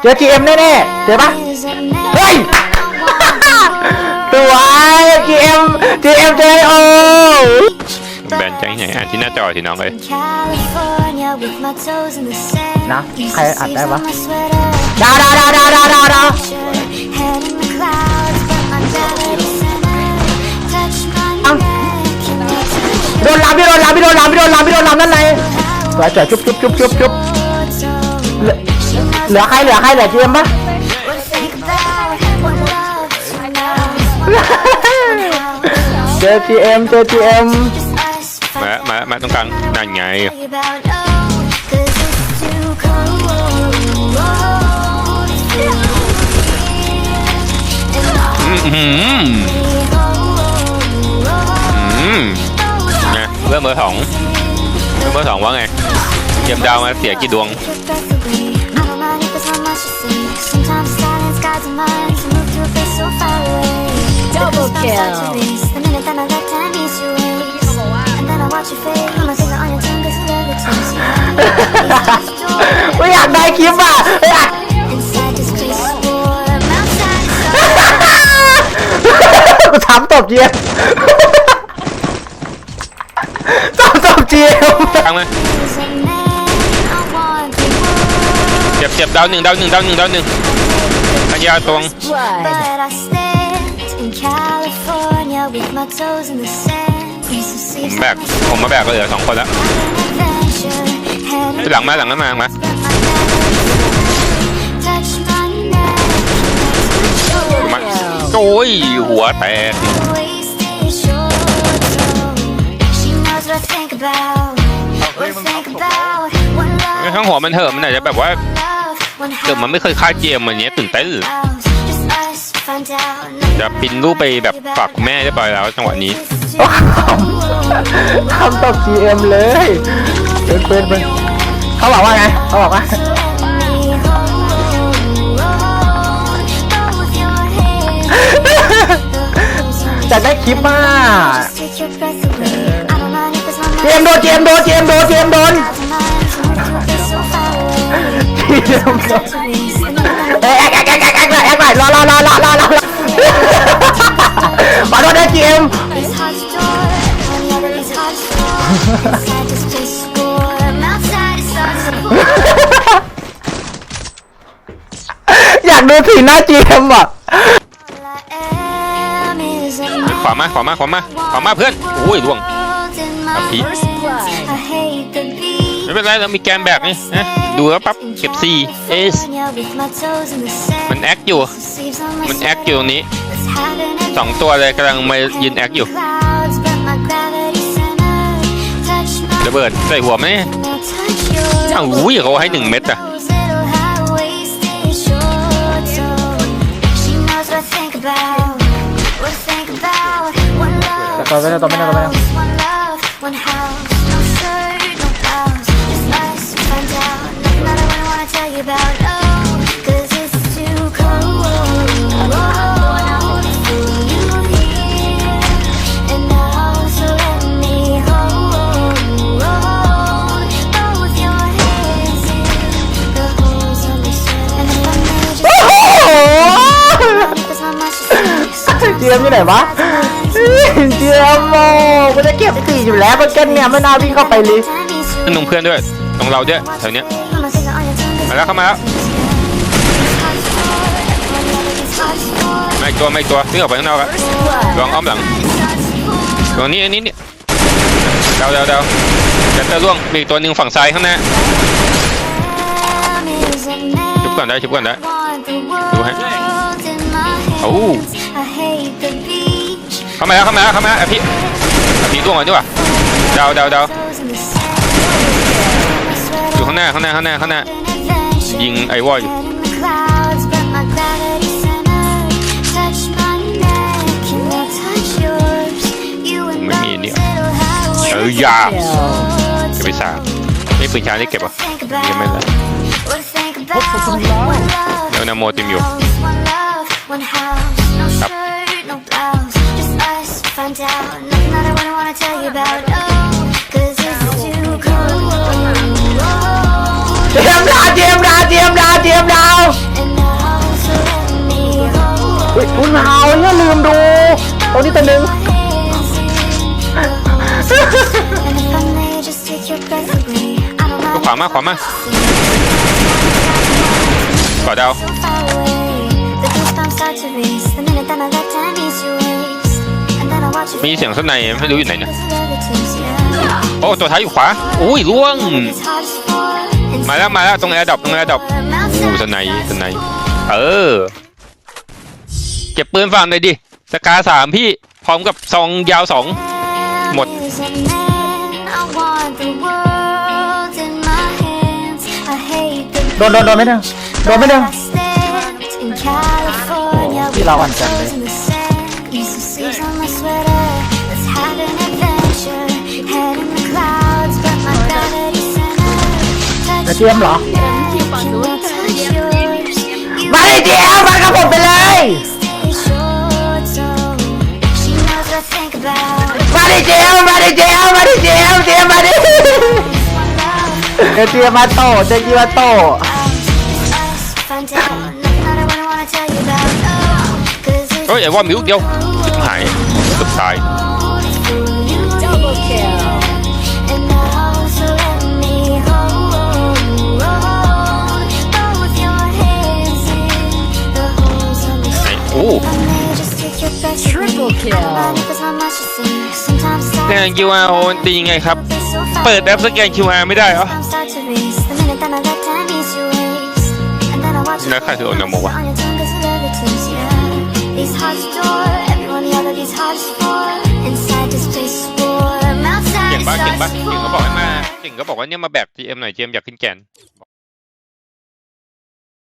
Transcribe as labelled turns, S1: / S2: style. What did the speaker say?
S1: เจอ GM แน่ๆ เจอปะเฮ้ย สวย GM GM เจอโอ
S2: แบนใจไหนอ่านที่หน้าจอสิน้องเลย
S1: นะใครอัดได้ปะดาวดาวดาวดาวดาวดาวดาวโดนลามพี่โดนลามพี่โดนลามพี่โดนลามพี่โดนลามนั่นไงสวยสวยจุ๊บจุ๊บจุ๊บจุ๊บจุ๊บ เหลือเหลือใครเหลือใครเหลือ GM ปะเจอ GM เจอ GM
S2: มามามาตรงกลางนั่นไงอืมอืมอืมไงเริ่มเบอร์สองเริ่มเบอร์สองว่าไงเตรียมดาวมาเสียกี่ดวง
S3: Double kill.
S1: Ừ. ไม่อยากได้คลิปอะไม่อยากกูถามตบ GM ถามตบ GM
S2: ตั้งไหม เจ็บเจ็บดาวหนึ่งดาวหนึ่งดาวหนึ่งดาวหนึ่งอันยาวตรง
S3: Blood.
S4: But I stand in California with my toes in the sand.
S2: ผมแบกผมมาแบกก็เหลือสองคนแล้ว หลังมาหลังนั้นมามา
S4: Touch my neck,
S2: มาโอ้ยหัวแตก
S4: wasted short She knows what I think about, what I think about. One
S2: ไอ้
S4: love,
S2: ข้างหัวมันเถอะมันอาจจะแบบว่า
S4: love, one
S2: เกิดมันไม่เคยฆ่าเจียมมันเนี้ยตื่นเต้น
S4: house. Just us, find out.
S2: จะพินรูปไปแบบฝากคุณแม่ได้ไปแล้วจังหวะนี้
S1: ทำตบ GM เลยเป็นเป็นเป็นเขาบอกว่าไงเขาบอกว่าจะได้คลิปมากเจมส์โดนเจมส์โดนเจมส์โดนเจมส์โดน เจมเอ้ยแอ๊กแอ๊กแอ๊กแอ๊กแอ๊กหน่อยแอ๊กหน่อยรอรอรอรอรอรอขอโทษนะเจมอยากดูสีหน้าเจมอะ
S2: ขวามาขวามาขวามาขวามาเพื่อนโอ้ยล่วงผีไม่เป็นไรเรามีแกนแบกนี่นะ ดูแล้วปั๊บเก็บสี่เอสมันแอคอยู่ มันแอคอยู่ตรงนี้สองตัวเลยกำลังมายืนแอคอยู่ระเบิดใส่หัวไหมอ้าวอุ้ยเขาให้หนึ่งเม็ดอะ
S1: ต่อไปนะต่อไปนะต่อไปนะ
S4: say,
S1: เจียมอยู่ไหนวะเจียมโมมันจะเก็บสี่อยู่แล้วมันกันเนี่ยไม่น่าวิ่งเข้าไปเลย
S2: นั่นตรงเพื่อนด้วยตรงเราด้วยแถวเนี้ยมาแล้วเข้ามาแล้วมาอีกตัวมาอีกตัววิ่งออกไปข้างนอกอะลองอ้อมหลังตรงนี้อันนี้เนี่ยเดาเดาเดาแบตเตอร์ล่วงมีอีกตัวหนึ่งฝั่งซ้ายข้างหน้าชุบก่อนได้ชุบก่อนได้ดูให้โอ้ เข้ามาแล้วเข้ามาแล้วเข้ามาแล้วอะพี่อะพี่ล่วงก่อนดีกว่าเดาเดาเดาอยู่ข้างหน้าข้างหน้าข้างหน้าข้างหน้ายิงไอวอลอยู่ไม่มีเนี่ยเออยาจะไปสามนี่ปืนช้าได้เก็บเหรอะยังไม่เลยเดี๋ยวนาโมติมอยู่
S4: เตรียมดาเตรียมดา
S1: เตรียมดาเตรียมดาเฮ้ยคุณเฮาเนี่ยลืมดูตรงนี้ตัวหนึ่ง
S2: ขวามาขวามาก่อดา มีเสียงข้างในไม่รู้อยู่ไหนเนี่ยโอ้ตัวท้ายอยู่ขวาอุ้ยล่วง มาแล้วมาแล้วตรงแอร์ดรอปตรงแอร์ดรอป
S4: inside
S2: ดูสไนสไนเออเก็บปืนฝั่งหน่อยดิสกาสามพี่พร้อมกับซองยาวสองหมด
S1: โดนโดนโดนไม่ไดึงโดนไม่ไดึง
S4: I stand in California
S1: ที่เราหวั่นใจเลย เจียมเหรอ
S4: my neck, and I'll touch yours. You
S1: มาดิเจียมมากับผมไปเลย
S4: stay short, so she knows what I think about.
S1: มาดิเจียมมาดิเจียมมาดิเจียมเจียมมาดิ
S4: One love.
S1: เจอเจียมมาโตเจอเจียมมาโต
S4: Find out nothing that I wouldn't wanna tell you about. No, 'cause it's
S2: เฮ้ยไอ้ว่ามิวเดียวชิบหายเกือบตาย
S3: Triple kill
S2: แนน QR โอนตีไงครับ เปิดแอปสแกน QR ไม่ได้เหรอแล้วใครถือโอนนโมวะเก่งบ้าเก่ง
S4: บ้า
S2: เก่งก็บอกให้มาเก่งก็บอกว่าเนี่ยมาแบก GM หน่อย GM อยากขึ้นแกน